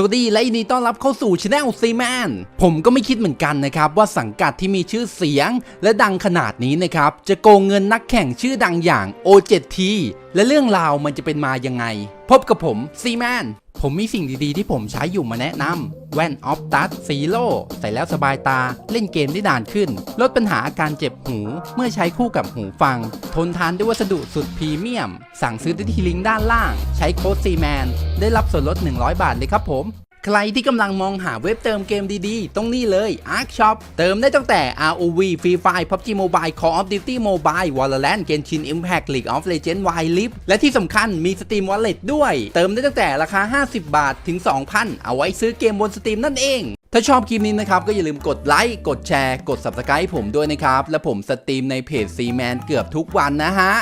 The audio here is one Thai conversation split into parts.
สวัสดีและยินดีต้อนรับเข้าสู่ช anel ซีแมนผมก็ไม่คิดเหมือนกันนะครับว่าสังกัดที่มีชื่อเสียง และดังขนาดนี้นะครับจะโกงเงินนักแข่งชื่อดังอย่าง O7T และเรื่องราวมันจะเป็นมายังไง พบกับผมซีแมน ผมมีสิ่งดีๆ ที่ผมใช้อยู่มาแนะนำแว่นออฟตัสซีโร่ใส่แล้วสบายตา เล่นเกมได้นานขึ้น ลดปัญหาอาการเจ็บหู เมื่อใช้คู่กับหูฟัง ทนทานด้วยวัสดุสุดพรีเมียม สั่งซื้อได้ที่ลิงก์ด้านล่าง ใช้โค้ดซีแมนได้รับส่วนลด 100 บาทเลยครับผม ใครที่กำลังมองหาเว็บเติมเกมดีๆต้องนี่เลย Ark Shop เติมได้ตั้งแต่ ROV Free Fire PUBG Mobile Call of Duty Mobile Valorant Genshin Impact League of Legends Wild Rift และที่สำคัญมี Steam Wallet ด้วย เติมได้ตั้งแต่ราคา 50 บาทถึง 2,000 เอาไว้ซื้อเกมบน Steam นั่นเอง ถ้าชอบคลิปนี้นะครับ ก็อย่าลืมกดไลค์ กดแชร์ กด Subscribe ผมด้วยนะครับ และผมสตรีมในเพจ C Man เกือบทุกวันนะฮะ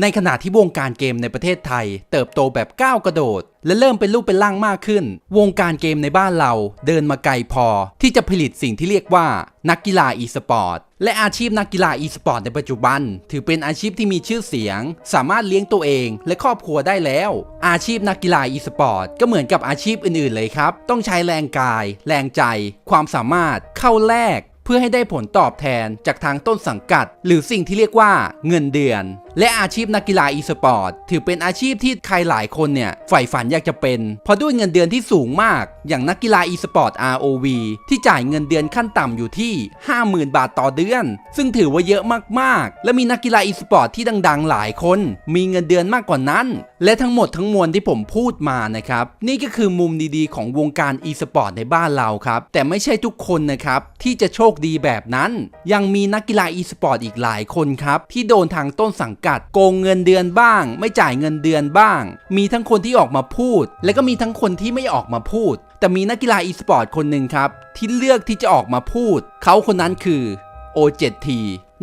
ในขณะที่วงการเกมในประเทศไทย เติบโตแบบก้าวกระโดด และเริ่มเป็นรูปเป็นร่างมากขึ้น วงการเกมในบ้านเราเดินมาไกลพอ ที่จะผลิตสิ่งที่เรียกว่า นักกีฬาอีสปอร์ตและอาชีพนักกีฬาอีสปอร์ตในปัจจุบัน ถือเป็นอาชีพที่มีชื่อเสียง สามารถเลี้ยงตัวเองและครอบครัวได้แล้ว อาชีพนักกีฬาอีสปอร์ตก็เหมือนกับอาชีพอื่นๆเลยครับ ต้องใช้แรงกาย แรงใจ ความสามารถ เข้าแลก เพื่อให้ได้ผลตอบแทนจากทางต้นสังกัด หรือสิ่งที่เรียกว่าเงินเดือน และอาชีพนักกีฬาอีสปอร์ตถือเป็นอาชีพที่ใครหลายคนเนี่ยใฝ่ฝันอยากจะเป็น เพราะด้วยเงินเดือนที่สูงมาก อย่างนักกีฬาอีสปอร์ต ROV ที่จ่ายเงินเดือนขั้นต่ำอยู่ที่ 50,000 บาทต่อเดือน ซึ่งถือว่าเยอะมากๆ และมีนักกีฬาอีสปอร์ตที่ดัง ๆ หลายคน มีเงินเดือนมากกว่านั้น และทั้งหมดทั้งมวลที่ผมพูดมานะครับ นี่ก็คือมุมดีๆ ของวงการอีสปอร์ตในบ้านเราครับ แต่ไม่ใช่ทุกคนนะครับ ที่จะโชคดีแบบนั้น ยังมีนักกีฬาอีสปอร์ตอีกหลายคนครับ ที่โดนทางต้นสังกัด โกงเงินเดือนบ้าง ไม่จ่ายเงินเดือนบ้าง มีทั้งคนที่ออกมาพูด และก็มีทั้งคนที่ไม่ออกมาพูด แต่มีนักกีฬาอีสปอร์ตคนหนึ่งครับ ที่เลือกที่จะออกมาพูด เขาคนนั้นคือ O7T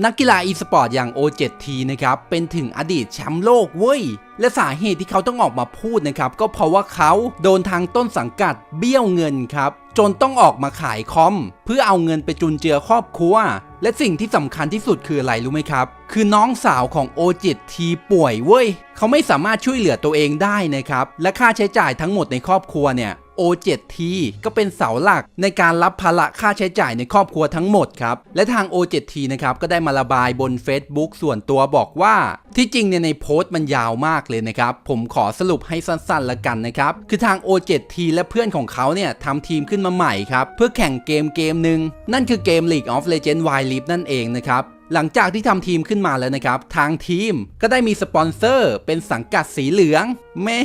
นักกีฬาอีสปอร์ตอย่าง O7T นะครับเป็นถึงอดีตแชมป์โลกเว้ย และสาเหตุที่เขาต้องออกมาพูดนะครับก็เพราะว่าเขาโดนทางต้นสังกัดเบี้ยวเงินครับจนต้องออกมาขายคอม เพื่อเอาเงินไปจุนเจือครอบครัว และสิ่งที่สำคัญที่สุดคืออะไรรู้ไหมครับ คือน้องสาวของโอจิตทีป่วยเว้ย เขาไม่สามารถช่วยเหลือตัวเองได้นะครับ และค่าใช้จ่ายทั้งหมดในครอบครัวเนี่ย O7T ก็เป็นเสาหลักในการรับภาระค่าใช้จ่ายในครอบครัวทั้งหมดครับ และทาง O7T นะครับก็ได้มาระบายบน Facebook ส่วนตัวบอกว่า ที่จริงเนี่ยในโพสต์มันยาวมากเลยนะครับ ผมขอสรุปให้สั้นๆละกันนะครับ คือทาง O7T และเพื่อนของเขาเนี่ยทำทีมขึ้นมาใหม่ครับ เพื่อแข่งเกมเกมหนึ่งนั่นคือเกม League of Legends Wild Rift นั่นเองนะครับ หลังจากที่ทำทีมขึ้นมาแล้วนะครับ ทางทีมก็ได้มีสปอนเซอร์เป็นสังกัดสีเหลืองแม่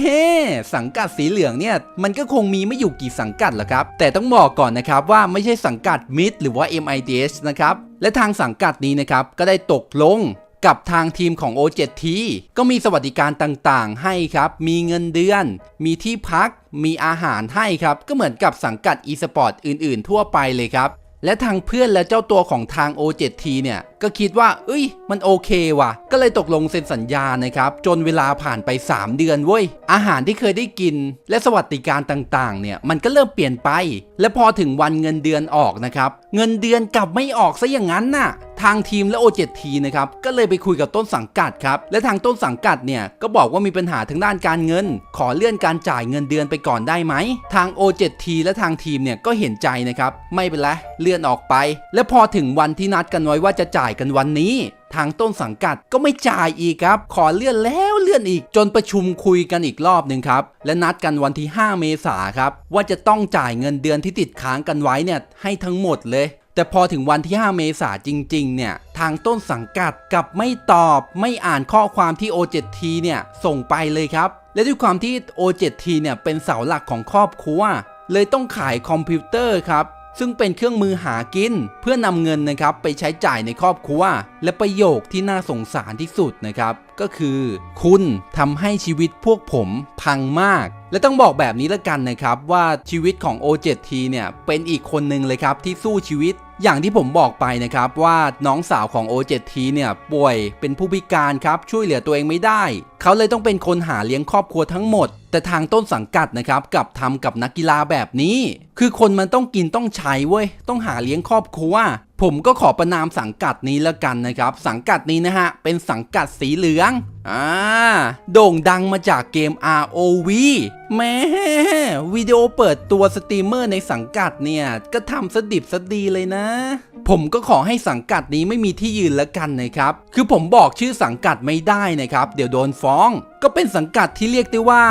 สังกัดสีเหลืองเนี่ย มันก็คงมีไม่อยู่กี่สังกัดหรอกครับ แต่ต้องบอกก่อนนะครับว่าไม่ใช่สังกัดมิดหรือว่า MIDS นะครับ และทางสังกัดนี้นะครับ ก็ได้ตกลงกับทางทีมของ O7T ก็มีสวัสดิการต่างๆ ให้ครับ มีเงินเดือน มีที่พัก มีอาหารให้ครับ ก็เหมือนกับสังกัด e-sport อื่นๆ ทั่วไปเลยครับ และทางเพื่อนและเจ้าตัวของทาง O7T เนี่ยก็คิดว่า เอ้ย มันโอเคว่ะ ก็เลยตกลงเซ็นสัญญานะครับ จนเวลาผ่านไป 3 เดือนเว้ย อาหารที่เคยได้กิน และสวัสดิการต่างๆ เนี่ย มันก็เริ่มเปลี่ยนไป และพอถึงวันเงินเดือนออกนะครับ เงินเดือนกลับไม่ออกซะอย่างนั้นน่ะทางทีมและ O7T นะครับ ก็เลยไปคุยกับต้นสังกัดครับ และทางต้นสังกัดเนี่ย ก็บอกว่ามีปัญหาทางด้านการเงิน ขอเลื่อนการจ่ายเงินเดือนไปก่อนได้ไหม ทาง O7T และทางทีมเนี่ย ก็เห็นใจนะครับ ไม่เป็นไร เลื่อนออกไป และพอถึงวันที่นัดกันไว้ว่าจะจ่ายกันวันนี้ ทางต้นสังกัดก็ไม่จ่ายอีกครับ ขอเลื่อนแล้วเลื่อนอีก จนประชุมคุยกันอีกรอบหนึ่งครับ และนัดกันวันที่ 5 เมษาครับ ว่าจะต้องจ่ายเงินเดือนที่ติดค้างกันไว้เนี่ยให้ทั้งหมดเลยแต่พอถึงวันที่ 5 เมษาจริง ๆ เนี่ย ทางต้นสังกัดกับไม่ตอบไม่อ่านข้อความที่ O7T เนี่ย ส่งไปเลยครับ และด้วยความที่ O7T เนี่ย เป็นเสาหลักของครอบครัว เลยต้องขายคอมพิวเตอร์ครับ ซึ่งเป็นเครื่องมือหากิน เพื่อนำเงินนะครับไปใช้จ่ายในครอบครัว และประโยคที่น่าสงสารที่สุดนะครับ ก็คือ คุณทำให้ชีวิตพวกผมพังมาก และต้องบอกแบบนี้ละกันนะครับว่าชีวิตของ O7T เนี่ยเป็นอีกคนหนึ่งเลยครับที่สู้ชีวิต อย่างที่ผมบอกไปนะครับว่าน้องสาวของ O7T เนี่ยป่วยเป็นผู้พิการครับช่วยเหลือตัวเองไม่ได้ เขาเลยต้องเป็นคนหาเลี้ยงครอบครัวทั้งหมด แต่ทางต้นสังกัดนะครับกลับทำกับนักกีฬาแบบนี้ คือคนมันต้องกินต้องใช้เว้ยต้องหาเลี้ยงครอบครัว ผมก็ขอประนามสังกัดนี้แล้วกันนะครับ สังกัดนี้นะฮะ เป็นสังกัดสีเหลืองอ่าโด่งดังมาจากเกม ROV แม่วิดีโอเปิดตัวสตรีมเมอร์ในสังกัดเนี่ย ก็ทำสดิบสดีเลยนะ ผมก็ขอให้สังกัดนี้ไม่มีที่ยืนแล้วกันนะครับ คือผมบอกชื่อสังกัดไม่ได้นะครับ เดี๋ยวโดนฟ้อง ก็เป็นสังกัดที่เรียกได้ว่า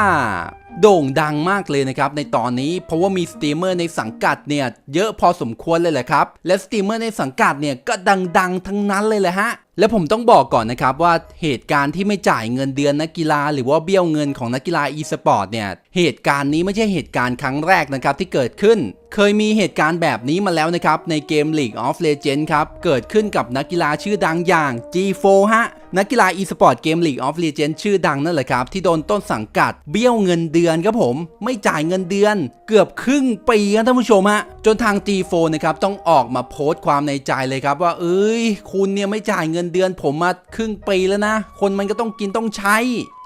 โด่งดังมากเลยนะครับในตอนนี้เพราะว่ามีสตรีมเมอร์ในสังกัดเนี่ยเยอะพอสมควรเลยแหละครับและสตรีมเมอร์ในสังกัดเนี่ยก็ดังๆ ทั้งนั้นเลยแหละฮะและผมต้องบอกก่อนนะครับว่าเหตุการณ์ที่ไม่จ่ายเงินเดือนนักกีฬา หรือว่าเบี้ยวเงินของนักกีฬา e สปอร์ตเนี่ยเหตุการณ์นี้ไม่ใช่เหตุการณ์ครั้งแรกนะครับที่เกิดขึ้น เคยมีเหตุการณ์แบบนี้มาแล้วนะครับในเกม League of Legends ครับเกิดขึ้นกับนักกีฬาชื่อดังอย่าง G4 ฮะ นักกีฬา e-sport เกม League of Legends ชื่อดังนั่นแหละครับ ที่โดนต้นสังกัด เบี้ยวเงินเดือนครับผม ไม่จ่ายเงินเดือน เกือบครึ่งปีครับท่านผู้ชมฮะจนทาง G4 นะครับต้องออกมาโพสต์ความในใจเลยครับว่า เอ้ย คุณเนี่ยไม่จ่ายเงินเดือน ผมมาครึ่งปีแล้วนะ คนมันก็ต้องกินต้องใช้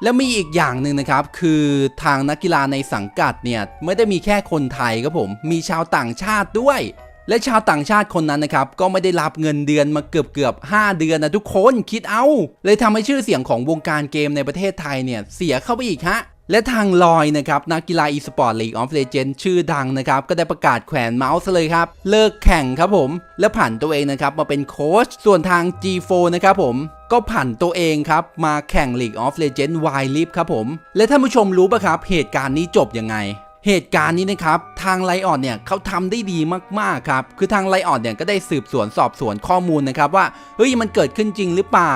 แล้วมีอีกอย่างหนึ่งนะครับคือทางนักกีฬาในสังกัดเนี่ยไม่ได้มีแค่คนไทยครับผม มีชาวต่างชาติด้วย และชาวต่างชาติคนนั้นนะครับก็ไม่ได้รับเงินเดือนมาเกือบเกือบ5เดือนนะทุกคนคิดเอา เลยทำให้ชื่อเสียงของวงการเกมในประเทศไทยเนี่ยเสียเข้าไปอีกฮะและทางลอยนะครับนักกีฬา e-sport League of Legends ชื่อดังนะครับก็ได้ประกาศแขวนเมาส์เลยครับ เลิกแข่งครับผม และผันตัวเองนะครับมาเป็นโค้ชส่วนทาง G4 นะครับผมก็ผันตัวเองครับ มาแข่ง League of Legends Wild Rift ครับผม และท่านผู้ชมรู้ปะครับ เหตุการณ์นี้จบยังไง เหตุการณ์นี้นะครับทางไลออนเนี่ยเขาทำได้ดีมากๆครับคือทางไลออนเนี่ยก็ได้สืบสวนสอบสวนข้อมูลนะครับว่าเฮ้ยมันเกิดขึ้นจริงหรือเปล่า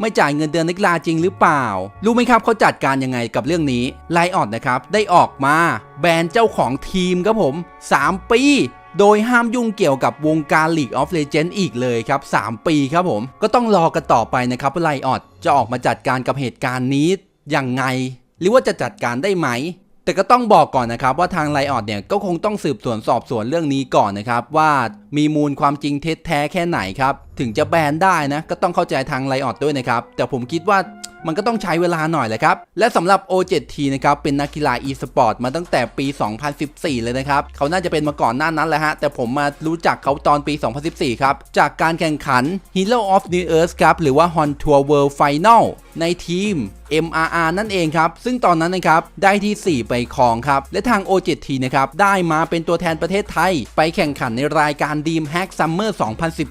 ไม่จ่ายเงินเดือนนักกีฬาจริงหรือเปล่า รู้ไหมครับเขาจัดการยังไงกับเรื่องนี้ไลออนนะครับได้ออกมาแบนเจ้าของทีมครับผม 3 ปีโดยห้ามยุ่งเกี่ยวกับวงการ League of Legends อีกเลยครับ 3 ปีครับผม ก็ต้องรอกันต่อไปนะครับว่าไลออนจะออกมาจัดการกับเหตุการณ์นี้ยังไง หรือว่าจะจัดการได้ไหม แต่ก็ต้องบอกก่อนนะครับว่าทางไลออดเนี่ยก็คงต้องสืบสวนสอบสวนเรื่องนี้ก่อนนะครับว่ามีมูลความจริงเท็จแท้แค่ไหนครับถึงจะแบนได้นะก็ต้องเข้าใจทางไลออดด้วยนะครับแต่ผมคิดว่า มันก็ต้องใช้เวลาหน่อยแหละครับ และสำหรับ O7T นะครับเป็นนักกีฬา e-sport มาตั้งแต่ปี 2014 เลยนะครับ เขาน่าจะเป็นมาก่อนหน้านั้นแหละฮะ แต่ผมมารู้จักเขาตอนปี 2014 ครับ จากการแข่งขัน Hero of the Earth ครับ หรือว่า Hon Tour World Final ในทีม MRR นั่นเองครับ ซึ่งตอนนั้นนะครับ ได้ที่ 4 ไปครองครับ และทาง O7T นะครับ ได้มาเป็นตัวแทนประเทศไทย ไปแข่งขันในรายการ Dream Hack Summer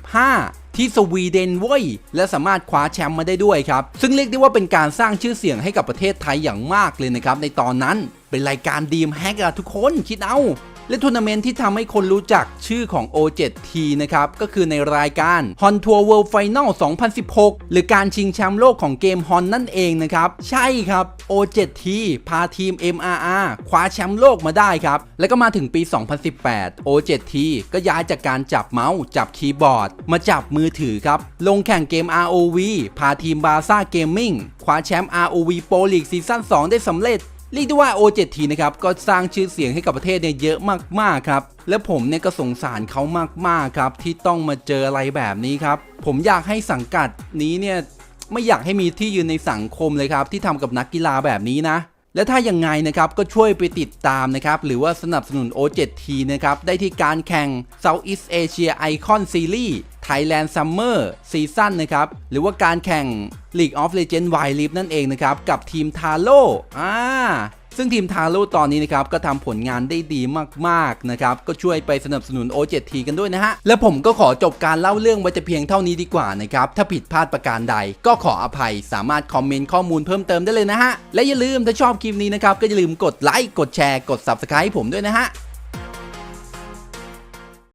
2015 ที่สวีเดนเว้ยและสามารถคว้าแชมป์มาได้ด้วยครับ ซึ่งเรียกได้ว่าเป็นการสร้างชื่อเสียงให้กับประเทศไทยอย่างมากเลยนะครับในตอนนั้นเป็นรายการดีมแฮกอะทุกคนคิดเอา และทัวร์นาเมนต์ที่ทำให้คนรู้จักชื่อของ O7T นะครับ ก็คือในรายการ Hon Tour World Final 2016 หรือการชิงแชมป์โลกของเกม Hon นั่นเองนะครับ ใช่ครับ O7T พาทีม MRR คว้าแชมป์โลกมาได้ครับ แล้วก็มาถึงปี 2018 O7T ก็ย้ายจากการจับเมาส์ จับคีย์บอร์ด มาจับมือถือครับ ลงแข่งเกม ROV พาทีมบาซ่าเกมมิ่งคว้าแชมป์ ROV Pro League ซีซั่น2ได้สำเร็จ เรียกได้ว่า O7T นะครับก็สร้างชื่อเสียงให้กับประเทศเนี่ยเยอะมากๆครับและผมเนี่ยก็สงสารเขามากๆครับที่ต้องมาเจออะไรแบบนี้ครับผมอยากให้สังกัดนี้เนี่ยไม่อยากให้มีที่ยืนในสังคมเลยครับที่ทำกับนักกีฬาแบบนี้นะ และถ้ายังไงนะครับก็ช่วยไปติดตามนะครับหรือว่าสนับสนุน O7T นะครับได้ที่การแข่ง Southeast Asia Icon Series Thailand Summer Season นะครับ หรือว่าการแข่ง League of Legends Wild Rift นั่นเองนะครับ กับทีมทาโร่อ่าซึ่งทีมทาโร่ตอนนี้นะครับ ก็ทำผลงานได้ดีมาก ๆ นะครับ ก็ช่วยไปสนับสนุน O7T กันด้วยนะฮะ และผมก็ขอจบการเล่าเรื่องไว้แต่เพียงเท่านี้ดีกว่านะครับ ถ้าผิดพลาดประการใด ก็ขออภัยสามารถคอมเมนต์ข้อมูลเพิ่มเติมได้เลยนะฮะ และอย่าลืมถ้าชอบคลิปนี้นะครับก็อย่าลืมกดไลค์กดแชร์กด Subscribe ให้ผมด้วยนะฮะ